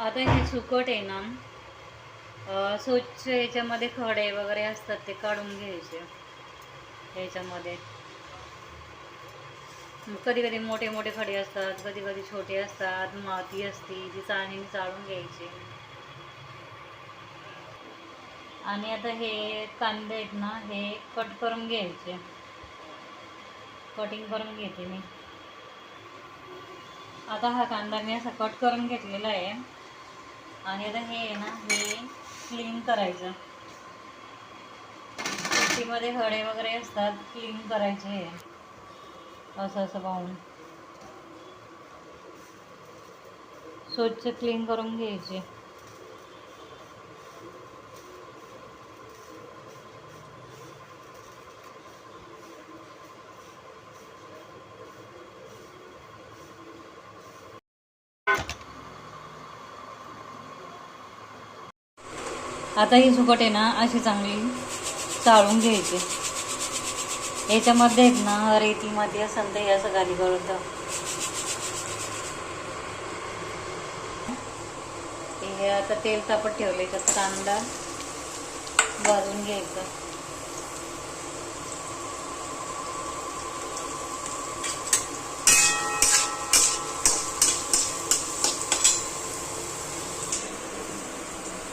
आता हे सुकट आहे ना स्वच्छ याच्यामध्ये खडे वगैरे असतात ते काढून घ्यायचे. ह्याच्यामध्ये कधी कधी मोठे मोठे खडे असतात कधी कधी छोटे असतात माती असती ती चाळणीने चाळून घ्यायची. आणि आता हे कांदे आहेत ना हे कट करून घ्यायचे. कटिंग करून घेते मी. आता हा कांदा मी असा कट करून घेतलेला आहे. आणि आता हे आहे ना हे क्लीन करायचं. मध्ये खडे वगैरे असतात क्लीन करायचे असं असं पाहून. स्वच्छ क्लीन करून घ्यायचे. आता ही सुकट आहे ना अशी चांगली चाळून घ्यायची. याच्यामध्ये आहेत ना रेती माती असेल तर हे असं गाली गळतं. हे आता तेल तापत ठेवलं त्यात कांदा भाजून घ्यायचा.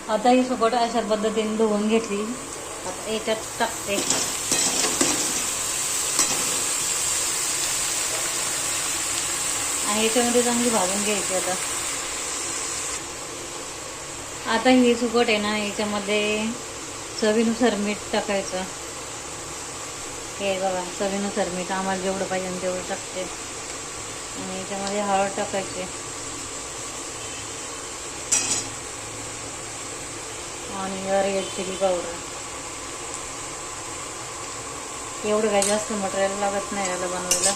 आता ही सुकट अशा पद्धतीने धुवून घेतली. आता याच्यात टाकते. आणि याच्यामध्ये चांगली भाजून घ्यायची आता. आता ही सुकट आहे ना याच्यामध्ये चवीनुसार मीठ टाकायचं. हे बघा चवीनुसार मीठ आम्हाला जेवढं पाहिजे तेवढं टाकते. आणि याच्यामध्ये हळद टाकायची. आणि रेड चिली पावडर एवढं काही जास्त मटेरियल लागत नाही याला बनवायला.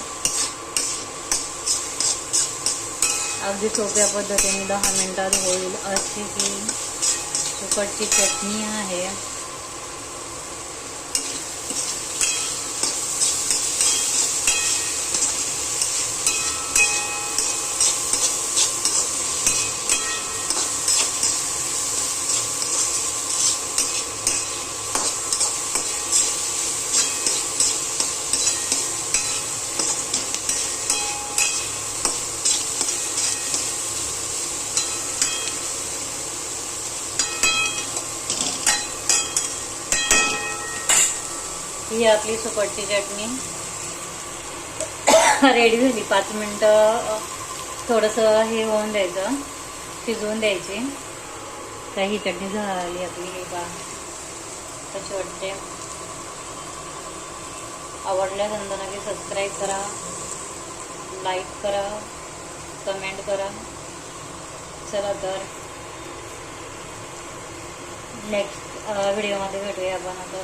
अगदी सोप्या पद्धतीने दहा मिनिटात होईल. अशी ही सुकटची चटणी आहे. ही आपली सुपटची चटणी. रेडी झाली. पाच मिनटं थोडंसं हे होऊन द्यायचं. शिजवून द्यायची. तर ही चटणी झाली आपली हे बा कशी वाटते? आवडल्यास नक्की सबस्क्राईब करा. लाईक करा. कमेंट करा. चला तर. नेक्स्ट व्हिडिओमध्ये भेटूया आपण आता.